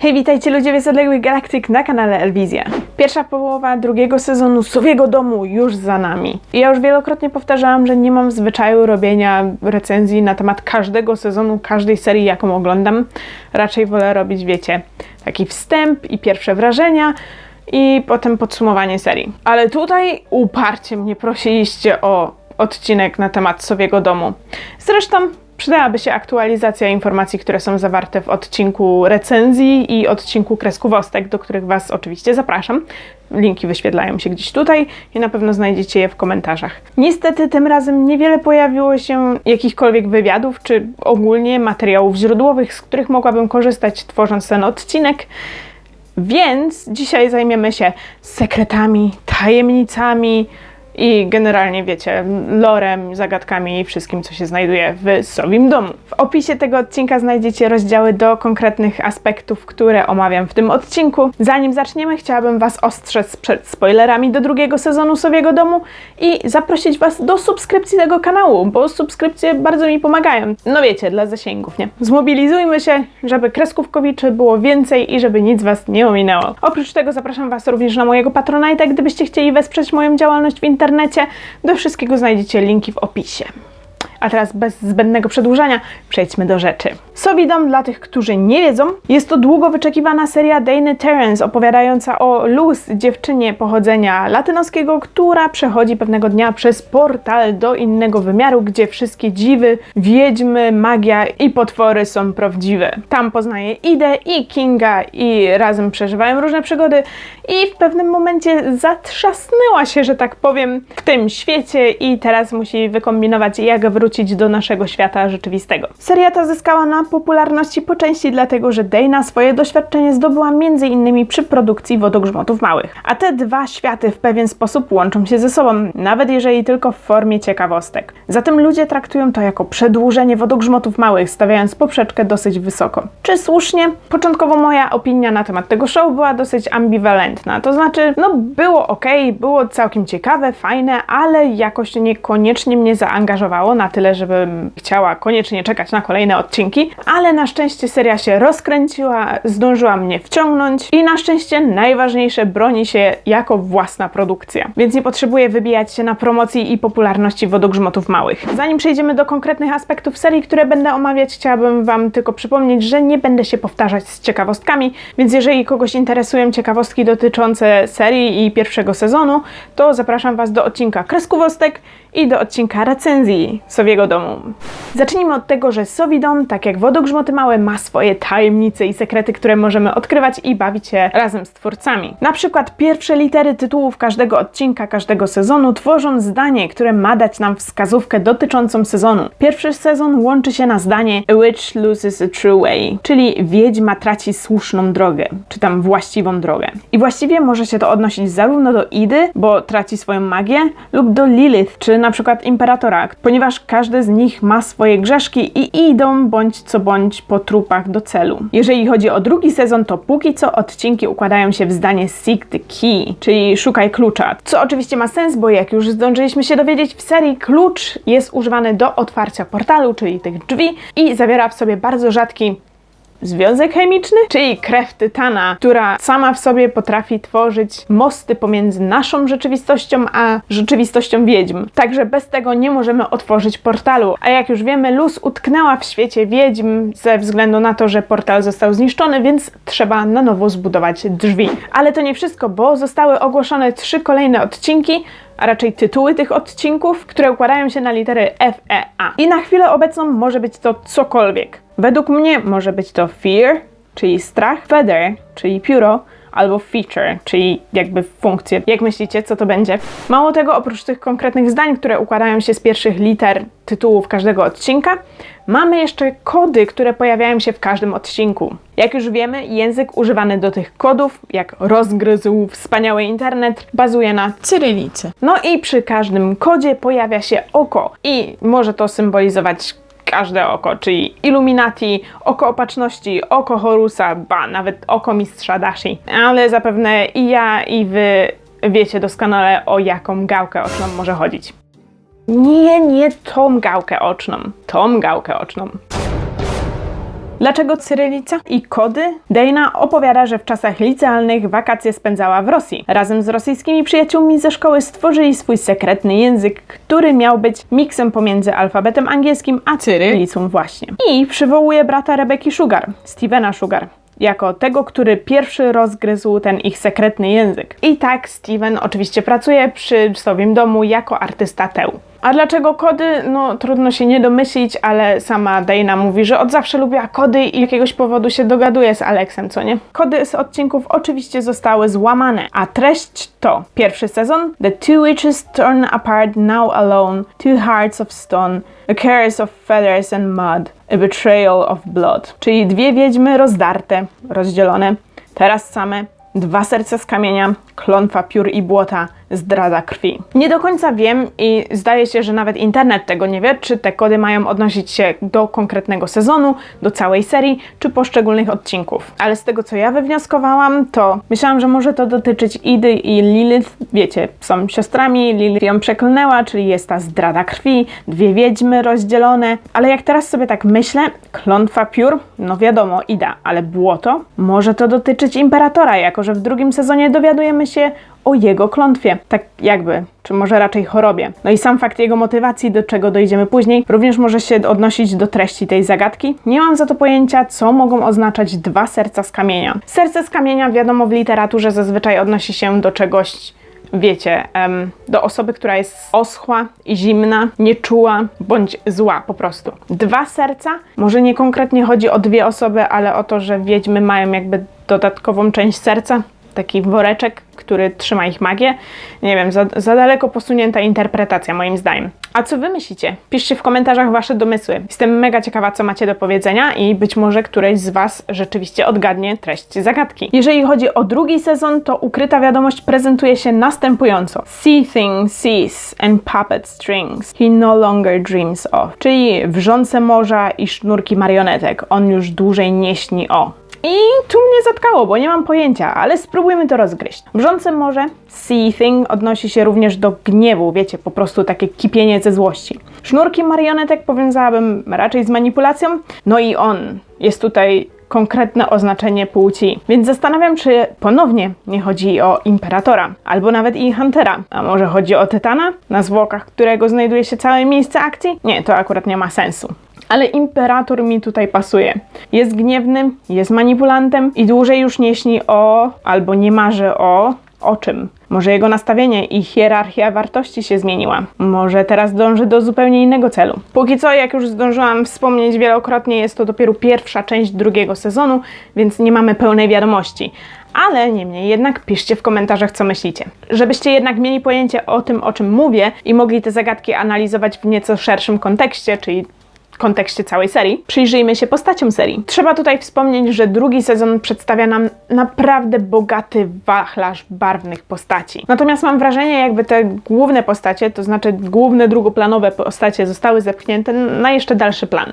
Hej, witajcie ludzie z odległych galaktyk na kanale Elwizja. Pierwsza połowa drugiego sezonu Sowiego Domu już za nami. Ja już wielokrotnie powtarzałam, że nie mam w zwyczaju robienia recenzji na temat każdego sezonu, każdej serii, jaką oglądam. Raczej wolę robić, wiecie, taki wstęp i pierwsze wrażenia i potem podsumowanie serii. Ale tutaj uparcie mnie prosiliście o odcinek na temat Sowiego Domu. Zresztą przydałaby się aktualizacja informacji, które są zawarte w odcinku recenzji i odcinku kreskówostek, do których Was oczywiście zapraszam. Linki wyświetlają się gdzieś tutaj i na pewno znajdziecie je w komentarzach. Niestety tym razem niewiele pojawiło się jakichkolwiek wywiadów, czy ogólnie materiałów źródłowych, z których mogłabym korzystać tworząc ten odcinek. Więc dzisiaj zajmiemy się sekretami, tajemnicami i generalnie, wiecie, lorem, zagadkami i wszystkim, co się znajduje w Sowim Domu. W opisie tego odcinka znajdziecie rozdziały do konkretnych aspektów, które omawiam w tym odcinku. Zanim zaczniemy, chciałabym Was ostrzec przed spoilerami do drugiego sezonu Sowiego Domu i zaprosić Was do subskrypcji tego kanału, bo subskrypcje bardzo mi pomagają. No wiecie, dla zasięgów, nie? Zmobilizujmy się, żeby kreskówkowiczy było więcej i żeby nic Was nie ominęło. Oprócz tego zapraszam Was również na mojego Patronite'a, gdybyście chcieli wesprzeć moją działalność w internecie. Do wszystkiego znajdziecie linki w opisie. A teraz bez zbędnego przedłużania przejdźmy do rzeczy. Sowi Dom, dla tych, którzy nie wiedzą, jest to długo wyczekiwana seria Dany Terrence opowiadająca o Luz, dziewczynie pochodzenia latynoskiego, która przechodzi pewnego dnia przez portal do innego wymiaru, gdzie wszystkie dziwy, wiedźmy, magia i potwory są prawdziwe. Tam poznaje Idę i Kinga i razem przeżywają różne przygody i w pewnym momencie zatrzasnęła się, że tak powiem, w tym świecie i teraz musi wykombinować, jak wrócić do naszego świata rzeczywistego. Seria ta zyskała na popularności po części dlatego, że Dana swoje doświadczenie zdobyła m.in. przy produkcji Wodogrzmotów Małych. A te dwa światy w pewien sposób łączą się ze sobą, nawet jeżeli tylko w formie ciekawostek. Zatem ludzie traktują to jako przedłużenie Wodogrzmotów Małych, stawiając poprzeczkę dosyć wysoko. Czy słusznie? Początkowo moja opinia na temat tego show była dosyć ambiwalentna, to znaczy, no było ok, było całkiem ciekawe, fajne, ale jakoś niekoniecznie mnie zaangażowało na tyle, żebym chciała koniecznie czekać na kolejne odcinki, ale na szczęście seria się rozkręciła, zdążyła mnie wciągnąć i na szczęście najważniejsze broni się jako własna produkcja, więc nie potrzebuję wybijać się na promocji i popularności wodogrzmotów małych. Zanim przejdziemy do konkretnych aspektów serii, które będę omawiać, chciałabym Wam tylko przypomnieć, że nie będę się powtarzać z ciekawostkami, więc jeżeli kogoś interesują ciekawostki dotyczące serii i pierwszego sezonu, to zapraszam Was do odcinka kreskówostek i do odcinka recenzji Sowiego Domu. Zacznijmy od tego, że Sowi Dom, tak jak Wodogrzmoty Małe, ma swoje tajemnice i sekrety, które możemy odkrywać i bawić się razem z twórcami. Na przykład pierwsze litery tytułów każdego odcinka, każdego sezonu tworzą zdanie, które ma dać nam wskazówkę dotyczącą sezonu. Pierwszy sezon łączy się na zdanie A witch loses a true way, czyli wiedźma traci słuszną drogę, czy tam właściwą drogę. I właściwie może się to odnosić zarówno do Idy, bo traci swoją magię, lub do Lilith, czy na przykład Imperatora, ponieważ każdy z nich ma swoje grzeszki i idą bądź co bądź po trupach do celu. Jeżeli chodzi o drugi sezon, to póki co odcinki układają się w zdanie Seek the Key, czyli szukaj klucza. Co oczywiście ma sens, bo jak już zdążyliśmy się dowiedzieć w serii, klucz jest używany do otwarcia portalu, czyli tych drzwi i zawiera w sobie bardzo rzadki Związek chemiczny, czyli krew tytana, która sama w sobie potrafi tworzyć mosty pomiędzy naszą rzeczywistością a rzeczywistością wiedźm. Także bez tego nie możemy otworzyć portalu. A jak już wiemy, Luz utknęła w świecie wiedźm ze względu na to, że portal został zniszczony, więc trzeba na nowo zbudować drzwi. Ale to nie wszystko, bo zostały ogłoszone trzy kolejne odcinki, a raczej tytuły tych odcinków, które układają się na litery F, E, A. I na chwilę obecną może być to cokolwiek. Według mnie może być to fear, czyli strach, feather, czyli pióro, albo feature, czyli jakby funkcję. Jak myślicie, co to będzie? Mało tego, oprócz tych konkretnych zdań, które układają się z pierwszych liter tytułów każdego odcinka, mamy jeszcze kody, które pojawiają się w każdym odcinku. Jak już wiemy, język używany do tych kodów, jak rozgryzł wspaniały internet, bazuje na cyrylicy. No i przy każdym kodzie pojawia się oko i może to symbolizować każde oko, czyli Illuminati, oko opatrzności, oko Horusa, ba, nawet oko mistrza Dashi. Ale zapewne i ja, i wy wiecie doskonale, o jaką gałkę oczną może chodzić. Nie, nie tą gałkę oczną, tą gałkę oczną. Dlaczego cyrylica i kody? Dana opowiada, że w czasach licealnych wakacje spędzała w Rosji. Razem z rosyjskimi przyjaciółmi ze szkoły stworzyli swój sekretny język, który miał być miksem pomiędzy alfabetem angielskim a cyrylicą właśnie. I przywołuje brata Rebeki Sugar, Stevena Sugar jako tego, który pierwszy rozgryzł ten ich sekretny język. I tak Steven oczywiście pracuje przy Sowim Domu jako artysta teł. A dlaczego kody? No trudno się nie domyślić, ale sama Dana mówi, że od zawsze lubiła kody i jakiegoś powodu się dogaduje z Alexem, co nie? Kody z odcinków oczywiście zostały złamane, a treść to pierwszy sezon The two witches torn apart now alone, two hearts of stone, a curse of feathers and mud, a betrayal of blood. Czyli dwie wiedźmy rozdarte, rozdzielone, teraz same, dwa serca z kamienia, klątwa piór i błota, zdrada krwi. Nie do końca wiem i zdaje się, że nawet internet tego nie wie, czy te kody mają odnosić się do konkretnego sezonu, do całej serii, czy poszczególnych odcinków. Ale z tego, co ja wywnioskowałam, to myślałam, że może to dotyczyć Idy i Lilith. Wiecie, są siostrami, Lilith ją przeklnęła, czyli jest ta zdrada krwi, dwie wiedźmy rozdzielone. Ale jak teraz sobie tak myślę, klątwa piór, no wiadomo, Ida, ale błoto, może to dotyczyć Imperatora, jako że w drugim sezonie dowiadujemy się o jego klątwie. Tak jakby, czy może raczej chorobie. No i sam fakt jego motywacji, do czego dojdziemy później, również może się odnosić do treści tej zagadki. Nie mam za to pojęcia, co mogą oznaczać dwa serca z kamienia. Serce z kamienia, wiadomo, w literaturze zazwyczaj odnosi się do czegoś wiecie, do osoby, która jest oschła zimna, nieczuła bądź zła po prostu. Dwa serca, może nie konkretnie chodzi o dwie osoby, ale o to, że wiedźmy mają jakby dodatkową część serca, taki woreczek, który trzyma ich magię. Nie wiem, za, za daleko posunięta interpretacja moim zdaniem. A co wy myślicie? Piszcie w komentarzach wasze domysły. Jestem mega ciekawa, co macie do powiedzenia i być może któreś z was rzeczywiście odgadnie treść zagadki. Jeżeli chodzi o drugi sezon, to ukryta wiadomość prezentuje się następująco. See things sees and puppet strings he no longer dreams of. Czyli wrzące morza i sznurki marionetek. On już dłużej nie śni o. I tu mnie zatkało, bo nie mam pojęcia, ale spróbujmy to rozgryźć. Wrzące morze, seething, odnosi się również do gniewu, wiecie, po prostu takie kipienie ze złości. Sznurki marionetek powiązałabym raczej z manipulacją, no i on jest tutaj konkretne oznaczenie płci. Więc zastanawiam, czy ponownie nie chodzi o Imperatora, albo nawet i Huntera. A może chodzi o Tytana, na zwłokach którego znajduje się całe miejsce akcji? Nie, to akurat nie ma sensu. Ale imperator mi tutaj pasuje. Jest gniewnym, jest manipulantem i dłużej już nie śni o, albo nie marzy o, o czym? Może jego nastawienie i hierarchia wartości się zmieniła. Może teraz dąży do zupełnie innego celu. Póki co, jak już zdążyłam wspomnieć wielokrotnie, jest to dopiero pierwsza część drugiego sezonu, więc nie mamy pełnej wiadomości. Ale niemniej jednak piszcie w komentarzach, co myślicie. Żebyście jednak mieli pojęcie o tym, o czym mówię i mogli te zagadki analizować w nieco szerszym kontekście, czyli kontekście całej serii, przyjrzyjmy się postaciom serii. Trzeba tutaj wspomnieć, że drugi sezon przedstawia nam naprawdę bogaty wachlarz barwnych postaci. Natomiast mam wrażenie, jakby te główne postacie, to znaczy główne drugoplanowe postacie zostały zepchnięte na jeszcze dalszy plan.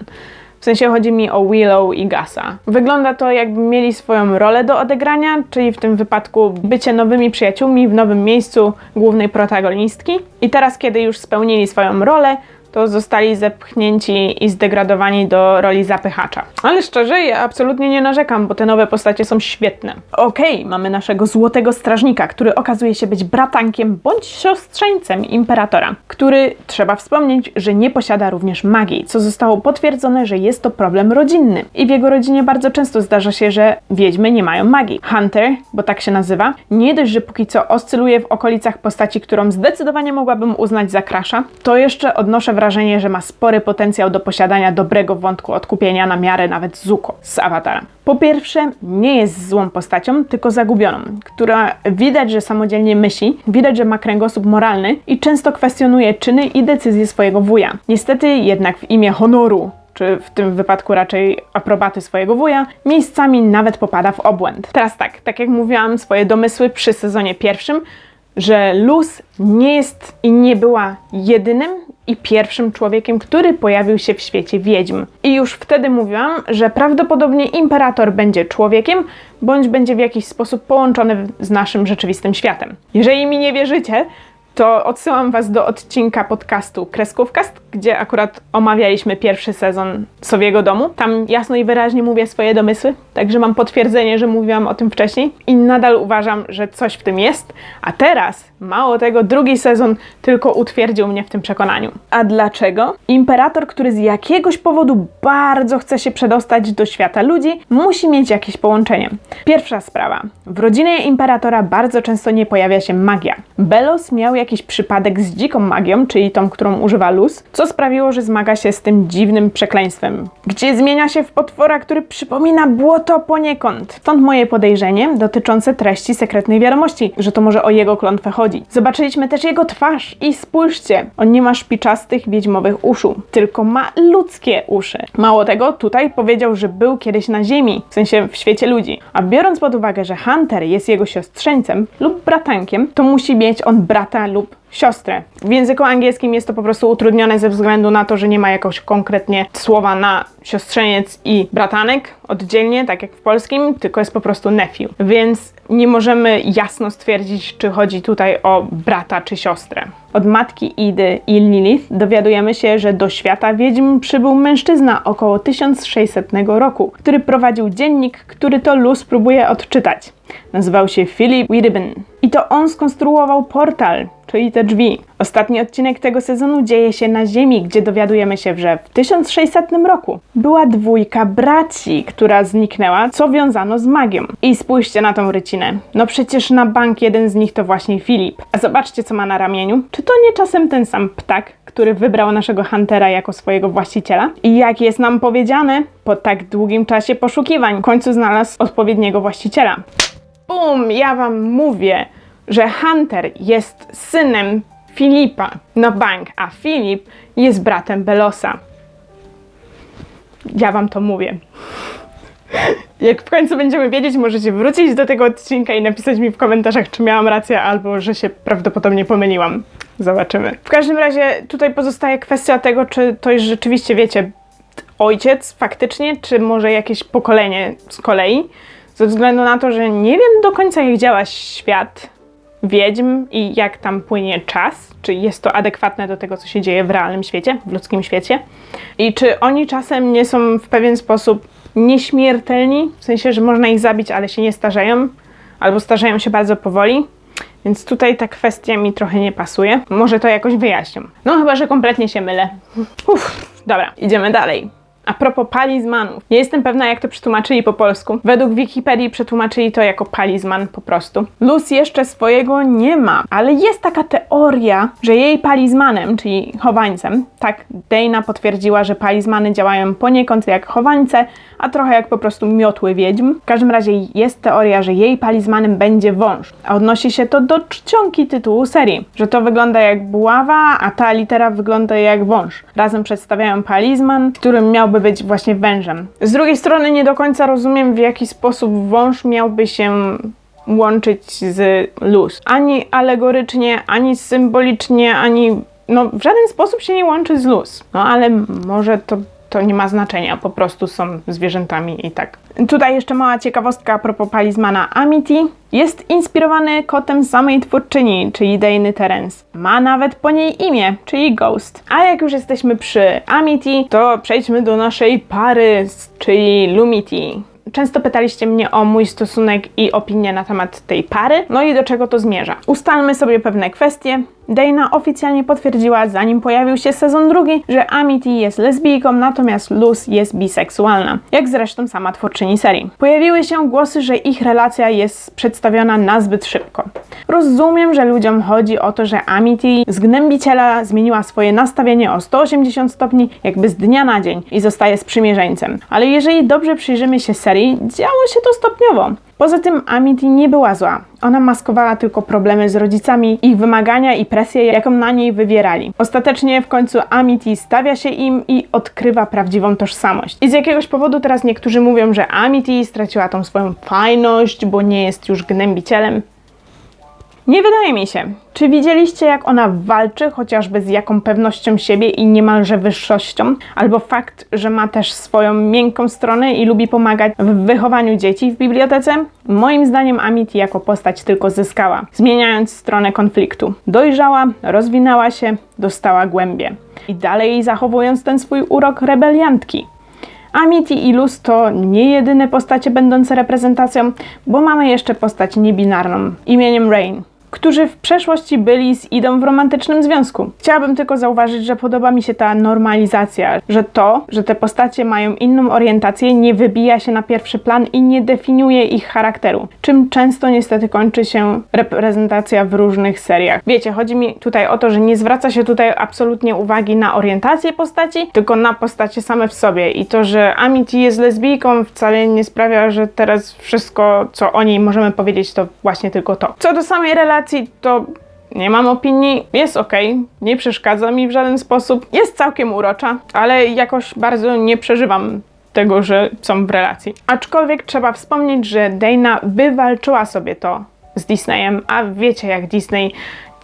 W sensie chodzi mi o Willow i Gasa. Wygląda to, jakby mieli swoją rolę do odegrania, czyli w tym wypadku bycie nowymi przyjaciółmi w nowym miejscu głównej protagonistki. I teraz, kiedy już spełnili swoją rolę, to zostali zepchnięci i zdegradowani do roli zapychacza. Ale szczerze, ja absolutnie nie narzekam, bo te nowe postacie są świetne. Okej, okay, mamy naszego złotego strażnika, który okazuje się być bratankiem bądź siostrzeńcem imperatora, który trzeba wspomnieć, że nie posiada również magii, co zostało potwierdzone, że jest to problem rodzinny. I w jego rodzinie bardzo często zdarza się, że wiedźmy nie mają magii. Hunter, bo tak się nazywa, nie dość, że póki co oscyluje w okolicach postaci, którą zdecydowanie mogłabym uznać za krasza, to jeszcze odnoszę wrażenie, wrażenie, że ma spory potencjał do posiadania dobrego wątku odkupienia na miarę nawet Zuko z Awatara. Po pierwsze, nie jest złą postacią, tylko zagubioną, która widać, że samodzielnie myśli, widać, że ma kręgosłup moralny i często kwestionuje czyny i decyzje swojego wuja. Niestety jednak w imię honoru czy w tym wypadku raczej aprobaty swojego wuja, miejscami nawet popada w obłęd. Teraz tak, tak jak mówiłam, swoje domysły przy sezonie pierwszym, że Luz nie jest i nie była jedynym i pierwszym człowiekiem, który pojawił się w świecie wiedźm. I już wtedy mówiłam, że prawdopodobnie imperator będzie człowiekiem, bądź będzie w jakiś sposób połączony z naszym rzeczywistym światem. Jeżeli mi nie wierzycie, to odsyłam Was do odcinka podcastu Kreskówkast, gdzie akurat omawialiśmy pierwszy sezon Sowiego Domu. Tam jasno i wyraźnie mówię swoje domysły, także mam potwierdzenie, że mówiłam o tym wcześniej i nadal uważam, że coś w tym jest. A teraz, mało tego, drugi sezon tylko utwierdził mnie w tym przekonaniu. A dlaczego? Imperator, który z jakiegoś powodu bardzo chce się przedostać do świata ludzi, musi mieć jakieś połączenie. Pierwsza sprawa. W rodzinie imperatora bardzo często nie pojawia się magia. Belos miał jakiś przypadek z dziką magią, czyli tą, którą używa Luz, co sprawiło, że zmaga się z tym dziwnym przekleństwem, gdzie zmienia się w potwora, który przypomina błoto poniekąd. Stąd moje podejrzenie dotyczące treści sekretnej wiadomości, że to może o jego klątwę chodzi. Zobaczyliśmy też jego twarz i spójrzcie, on nie ma szpiczastych wiedźmowych uszu, tylko ma ludzkie uszy. Mało tego, tutaj powiedział, że był kiedyś na Ziemi, w sensie w świecie ludzi. A biorąc pod uwagę, że Hunter jest jego siostrzeńcem lub bratankiem, to musi mieć on brata lub siostrę. W języku angielskim jest to po prostu utrudnione ze względu na to, że nie ma jakoś konkretnie słowa na siostrzeniec i bratanek oddzielnie, tak jak w polskim, tylko jest po prostu nephew. Więc nie możemy jasno stwierdzić, czy chodzi tutaj o brata czy siostrę. Od matki Idy i Lilith dowiadujemy się, że do świata wiedźm przybył mężczyzna około 1600 roku, który prowadził dziennik, który to Luz próbuje odczytać. Nazywał się Philip Widibin. I to on skonstruował portal, czyli te drzwi. Ostatni odcinek tego sezonu dzieje się na Ziemi, gdzie dowiadujemy się, że w 1600 roku była dwójka braci, która zniknęła, co wiązano z magią. I spójrzcie na tą rycinę. No przecież na bank jeden z nich to właśnie Filip. A zobaczcie, co ma na ramieniu. Czy to nie czasem ten sam ptak, który wybrał naszego Huntera jako swojego właściciela? I jak jest nam powiedziane, po tak długim czasie poszukiwań w końcu znalazł odpowiedniego właściciela. Bum! Ja wam mówię, że Hunter jest synem Filipa na bank, a Filip jest bratem Belosa. Ja wam to mówię. Jak w końcu będziemy wiedzieć, możecie wrócić do tego odcinka i napisać mi w komentarzach, czy miałam rację, albo że się prawdopodobnie pomyliłam. Zobaczymy. W każdym razie tutaj pozostaje kwestia tego, czy to jest rzeczywiście, wiecie, ojciec faktycznie, czy może jakieś pokolenie z kolei. Ze względu na to, że nie wiem do końca, jak działa świat wiedźm i jak tam płynie czas, czy jest to adekwatne do tego, co się dzieje w realnym świecie, w ludzkim świecie. I czy oni czasem nie są w pewien sposób nieśmiertelni, w sensie, że można ich zabić, ale się nie starzeją, albo starzeją się bardzo powoli. Więc tutaj ta kwestia mi trochę nie pasuje. Może to jakoś wyjaśnię. No chyba, że kompletnie się mylę. Uff, dobra, idziemy dalej. A propos palizmanów. Nie jestem pewna, jak to przetłumaczyli po polsku. Według Wikipedii przetłumaczyli to jako palizman po prostu. Luz jeszcze swojego nie ma, ale jest taka teoria, że jej palizmanem, czyli chowańcem, tak Dana potwierdziła, że palizmany działają poniekąd jak chowańce, a trochę jak po prostu miotły wiedźm. W każdym razie jest teoria, że jej palizmanem będzie wąż, a odnosi się to do czcionki tytułu serii, że to wygląda jak buława, a ta litera wygląda jak wąż. Razem przedstawiają palizman, którym miałby być właśnie wężem. Z drugiej strony nie do końca rozumiem, w jaki sposób wąż miałby się łączyć z luz. Ani alegorycznie, ani symbolicznie, ani no w żaden sposób się nie łączy z luz. No ale może to to nie ma znaczenia, po prostu są zwierzętami i tak. Tutaj jeszcze mała ciekawostka a propos palizmana Amity. Jest inspirowany kotem samej twórczyni, czyli Dany Terence. Ma nawet po niej imię, czyli Ghost. A jak już jesteśmy przy Amity, to przejdźmy do naszej pary, czyli Lumity. Często pytaliście mnie o mój stosunek i opinię na temat tej pary, no i do czego to zmierza. Ustalmy sobie pewne kwestie. Dana oficjalnie potwierdziła, zanim pojawił się sezon drugi, że Amity jest lesbijką, natomiast Luz jest biseksualna, jak zresztą sama twórczyni serii. Pojawiły się głosy, że ich relacja jest przedstawiona nazbyt szybko. Rozumiem, że ludziom chodzi o to, że Amity z gnębiciela zmieniła swoje nastawienie o 180 stopni jakby z dnia na dzień i zostaje sprzymierzeńcem. Ale jeżeli dobrze przyjrzymy się serii, działo się to stopniowo. Poza tym Amity nie była zła. Ona maskowała tylko problemy z rodzicami, ich wymagania i presję, jaką na niej wywierali. Ostatecznie w końcu Amity stawia się im i odkrywa prawdziwą tożsamość. I z jakiegoś powodu teraz niektórzy mówią, że Amity straciła tą swoją fajność, bo nie jest już gnębicielem. Nie wydaje mi się. Czy widzieliście, jak ona walczy, chociażby z jaką pewnością siebie i niemalże wyższością? Albo fakt, że ma też swoją miękką stronę i lubi pomagać w wychowaniu dzieci w bibliotece? Moim zdaniem Amity jako postać tylko zyskała, zmieniając stronę konfliktu. Dojrzała, rozwinęła się, dostała głębie. I dalej zachowując ten swój urok rebeliantki. Amity i Luz to nie jedyne postacie będące reprezentacją, bo mamy jeszcze postać niebinarną imieniem Rain którzy w przeszłości byli z Idą w romantycznym związku. Chciałabym tylko zauważyć, że podoba mi się ta normalizacja, że to, że te postacie mają inną orientację, nie wybija się na pierwszy plan i nie definiuje ich charakteru, czym często niestety kończy się reprezentacja w różnych seriach. Wiecie, chodzi mi tutaj o to, że nie zwraca się tutaj absolutnie uwagi na orientację postaci, tylko na postacie same w sobie i to, że Amity jest lesbijką wcale nie sprawia, że teraz wszystko, co o niej możemy powiedzieć, to właśnie tylko to. Co do samej relacji, relacji to nie mam opinii, jest ok, nie przeszkadza mi w żaden sposób, jest całkiem urocza, ale jakoś bardzo nie przeżywam tego, że są w relacji. Aczkolwiek trzeba wspomnieć, że Dana wywalczyła sobie to z Disneyem, a wiecie jak Disney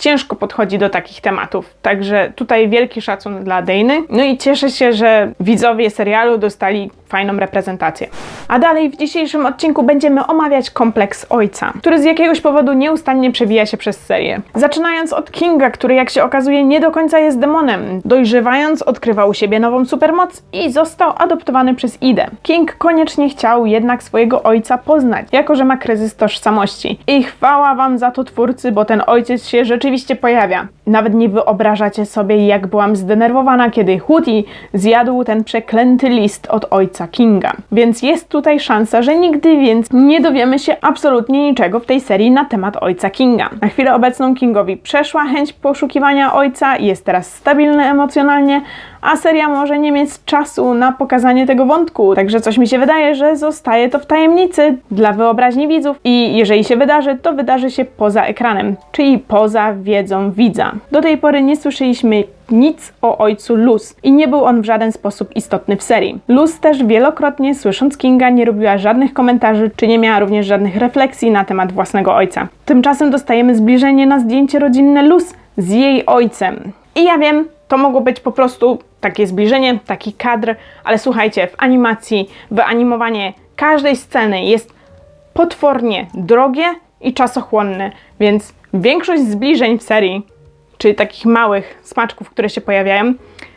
ciężko podchodzi do takich tematów. Także tutaj wielki szacun dla Dejny. No i cieszę się, że widzowie serialu dostali fajną reprezentację. A dalej w dzisiejszym odcinku będziemy omawiać kompleks ojca, który z jakiegoś powodu nieustannie przewija się przez serię. Zaczynając od Kinga, który jak się okazuje nie do końca jest demonem. Dojrzewając odkrywał u siebie nową supermoc i został adoptowany przez Idę. King koniecznie chciał jednak swojego ojca poznać, jako że ma kryzys tożsamości. I chwała wam za to twórcy, bo ten ojciec się rzeczywiście pojawia. Nawet nie wyobrażacie sobie, jak byłam zdenerwowana, kiedy Huti zjadł ten przeklęty list od ojca Kinga. Więc jest tutaj szansa, że nigdy więc nie dowiemy się absolutnie niczego w tej serii na temat ojca Kinga. Na chwilę obecną Kingowi przeszła chęć poszukiwania ojca, jest teraz stabilny emocjonalnie, a seria może nie mieć czasu na pokazanie tego wątku. Także coś mi się wydaje, że zostaje to w tajemnicy dla wyobraźni widzów i jeżeli się wydarzy, to wydarzy się poza ekranem, czyli poza wiedzą widza. Do tej pory nie słyszeliśmy nic o ojcu Luz i nie był on w żaden sposób istotny w serii. Luz też wielokrotnie, słysząc Kinga, nie robiła żadnych komentarzy, czy nie miała również żadnych refleksji na temat własnego ojca. Tymczasem dostajemy zbliżenie na zdjęcie rodzinne Luz z jej ojcem. I ja wiem, to mogło być po prostu takie zbliżenie, taki kadr, ale słuchajcie, w animacji, wyanimowanie każdej sceny jest potwornie drogie i czasochłonne, więc większość zbliżeń w serii, czyli takich małych smaczków, które się pojawiają,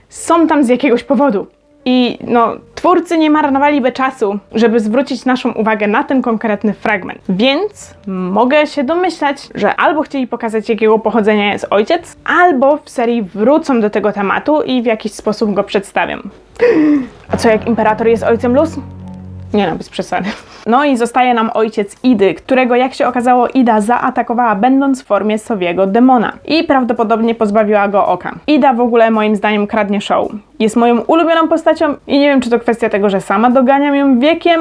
są tam z jakiegoś powodu. I no, twórcy nie marnowaliby czasu, żeby zwrócić naszą uwagę na ten konkretny fragment. Więc mogę się domyślać, że albo chcieli pokazać, jakiego pochodzenia jest ojciec, albo w serii wrócą do tego tematu i w jakiś sposób go przedstawią. A co jak imperator jest ojcem Luz? Nie no, bez przesady. No i zostaje nam ojciec Idy, którego jak się okazało Ida zaatakowała będąc w formie sowiego demona i prawdopodobnie pozbawiła go oka. Ida w ogóle moim zdaniem kradnie show. Jest moją ulubioną postacią i nie wiem czy to kwestia tego, że sama doganiam ją wiekiem,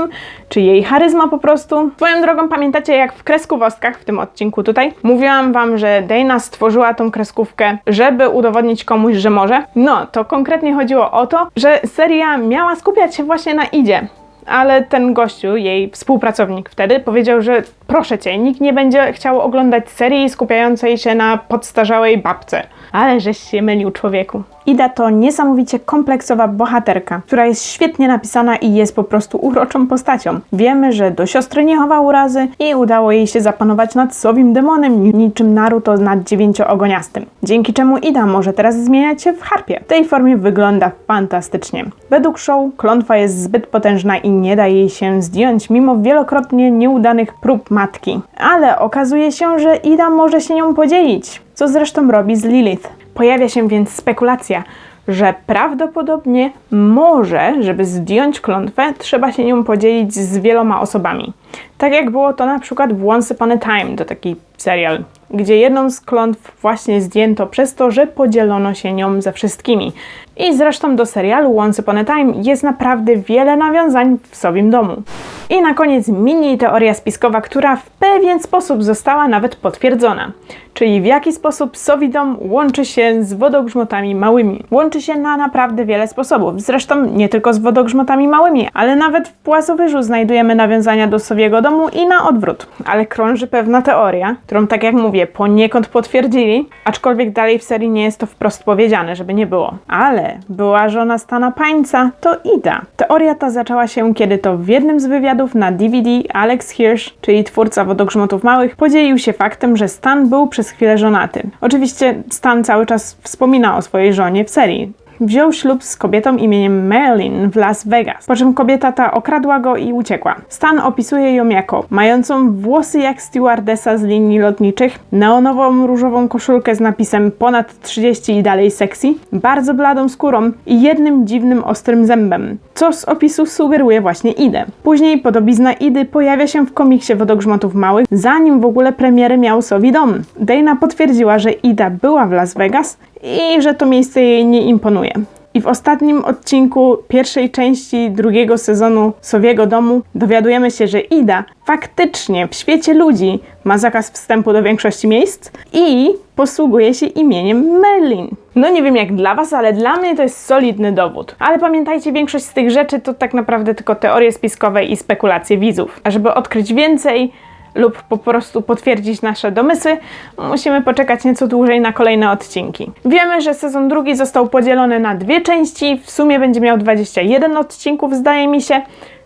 czy jej charyzma po prostu. Swoją drogą pamiętacie jak w kreskówostkach w tym odcinku tutaj mówiłam wam, że Dana stworzyła tą kreskówkę, żeby udowodnić komuś, że może? No, to konkretnie chodziło o to, że seria miała skupiać się właśnie na Idzie ale ten gościu, jej współpracownik wtedy, powiedział, że proszę cię, nikt nie będzie chciał oglądać serii skupiającej się na podstarzałej babce. Ale żeś się mylił człowieku. Ida to niesamowicie kompleksowa bohaterka, która jest świetnie napisana i jest po prostu uroczą postacią. Wiemy, że do siostry nie chowa urazy i udało jej się zapanować nad sowim demonem, niczym Naruto nad dziewięcioogoniastym. Dzięki czemu Ida może teraz zmieniać się w harpie. W tej formie wygląda fantastycznie. Według show klątwa jest zbyt potężna i nie da jej się zdjąć mimo wielokrotnie nieudanych prób matki. Ale okazuje się, że Ida może się nią podzielić, co zresztą robi z Lilith. Pojawia się więc spekulacja, że prawdopodobnie może, żeby zdjąć klątwę, trzeba się nią podzielić z wieloma osobami. Tak jak było to na przykład w Once Upon a Time, to taki serial, gdzie jedną z klątw właśnie zdjęto przez to, że podzielono się nią ze wszystkimi. I zresztą do serialu Once Upon a Time jest naprawdę wiele nawiązań w Sowim Domu. I na koniec mini teoria spiskowa, która w pewien sposób została nawet potwierdzona. Czyli w jaki sposób Sowidom łączy się z wodogrzmotami małymi. Łączy się na naprawdę wiele sposobów. Zresztą nie tylko z wodogrzmotami małymi, ale nawet w Płasowyżu znajdujemy nawiązania do Sowiego Domu i na odwrót. Ale krąży pewna teoria, którą tak jak mówię, poniekąd potwierdzili, aczkolwiek dalej w serii nie jest to wprost powiedziane, żeby nie było. Ale była żona Stana Pańca to Ida. Teoria ta zaczęła się, kiedy to w jednym z wywiadów na DVD Alex Hirsch, czyli twórca wodogrzmotów małych, podzielił się faktem, że Stan był przez chwilę żonaty. Oczywiście Stan cały czas wspomina o swojej żonie w serii. Wziął ślub z kobietą imieniem Marilyn w Las Vegas, po czym kobieta ta okradła go i uciekła. Stan opisuje ją jako mającą włosy jak stewardesa z linii lotniczych, neonową różową koszulkę z napisem ponad 30 i dalej sexy, bardzo bladą skórą i jednym dziwnym ostrym zębem, co z opisu sugeruje właśnie Idę. Później podobizna Idy pojawia się w komiksie Wodogrzmotów Małych, zanim w ogóle premiery miał Sowi Dom. Dana potwierdziła, że Ida była w Las Vegas i że to miejsce jej nie imponuje. I w ostatnim odcinku pierwszej części drugiego sezonu Sowiego Domu dowiadujemy się, że Ida faktycznie w świecie ludzi ma zakaz wstępu do większości miejsc i posługuje się imieniem Merlin. No nie wiem jak dla Was, ale dla mnie to jest solidny dowód. Ale pamiętajcie, większość z tych rzeczy to tak naprawdę tylko teorie spiskowe i spekulacje widzów. A żeby odkryć więcej, lub po prostu potwierdzić nasze domysły, musimy poczekać nieco dłużej na kolejne odcinki. Wiemy, że sezon drugi został podzielony na dwie części, w sumie będzie miał 21 odcinków, zdaje mi się.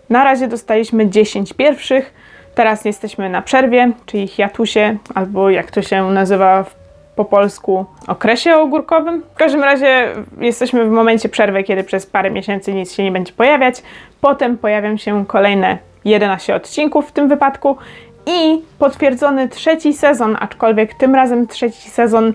Na razie dostaliśmy 10 pierwszych, teraz jesteśmy na przerwie, czyli hiatusie, albo jak to się nazywa po polsku okresie ogórkowym. W każdym razie jesteśmy w momencie przerwy, kiedy przez parę miesięcy nic się nie będzie pojawiać. Potem pojawią się kolejne 11 odcinków w tym wypadku i potwierdzony trzeci sezon, aczkolwiek tym razem trzeci sezon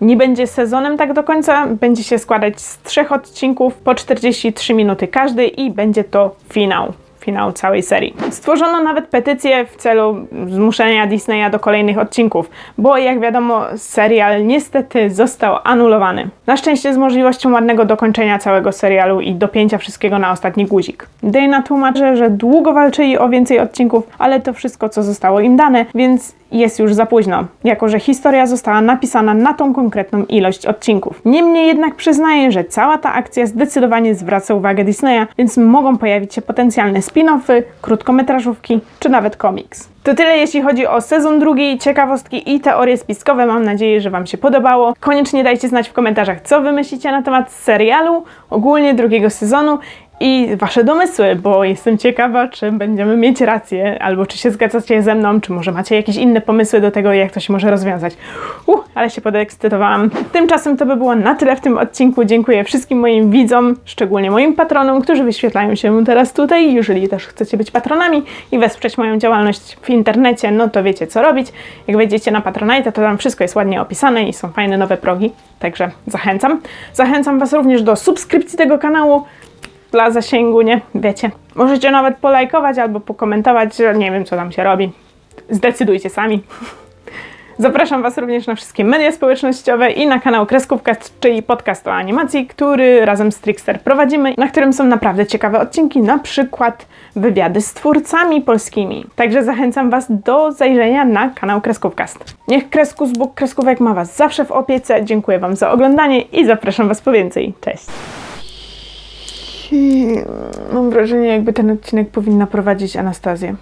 nie będzie sezonem tak do końca, będzie się składać z trzech odcinków po 43 minuty każdy i będzie to finał finał całej serii. Stworzono nawet petycję w celu zmuszenia Disneya do kolejnych odcinków, bo jak wiadomo, serial niestety został anulowany. Na szczęście z możliwością ładnego dokończenia całego serialu i dopięcia wszystkiego na ostatni guzik. Dana tłumaczy, że długo walczyli o więcej odcinków, ale to wszystko, co zostało im dane, więc jest już za późno, jako że historia została napisana na tą konkretną ilość odcinków. Niemniej jednak przyznaję, że cała ta akcja zdecydowanie zwraca uwagę Disneya, więc mogą pojawić się potencjalne spin-offy, krótkometrażówki czy nawet komiks. To tyle jeśli chodzi o sezon drugi, ciekawostki i teorie spiskowe. Mam nadzieję, że Wam się podobało. Koniecznie dajcie znać w komentarzach, co Wy myślicie na temat serialu, ogólnie drugiego sezonu i Wasze domysły, bo jestem ciekawa, czy będziemy mieć rację, albo czy się zgadzacie ze mną, czy może macie jakieś inne pomysły do tego, jak to się może rozwiązać. Uh, ale się podekscytowałam. Tymczasem to by było na tyle w tym odcinku. Dziękuję wszystkim moim widzom, szczególnie moim patronom, którzy wyświetlają się teraz tutaj. Jeżeli też chcecie być patronami i wesprzeć moją działalność w internecie, no to wiecie co robić. Jak wejdziecie na Patronite, to tam wszystko jest ładnie opisane i są fajne nowe progi, także zachęcam. Zachęcam Was również do subskrypcji tego kanału dla zasięgu, nie? Wiecie. Możecie nawet polajkować albo pokomentować, nie wiem co tam się robi. Zdecydujcie sami. Zapraszam Was również na wszystkie media społecznościowe i na kanał Kreskówka, czyli podcast o animacji, który razem z Trickster prowadzimy, na którym są naprawdę ciekawe odcinki, na przykład wywiady z twórcami polskimi. Także zachęcam Was do zajrzenia na kanał Kreskówkast. Niech Kreskus Bóg Kreskówek ma Was zawsze w opiece. Dziękuję Wam za oglądanie i zapraszam Was po więcej. Cześć! Mam wrażenie, jakby ten odcinek powinna prowadzić Anastazję.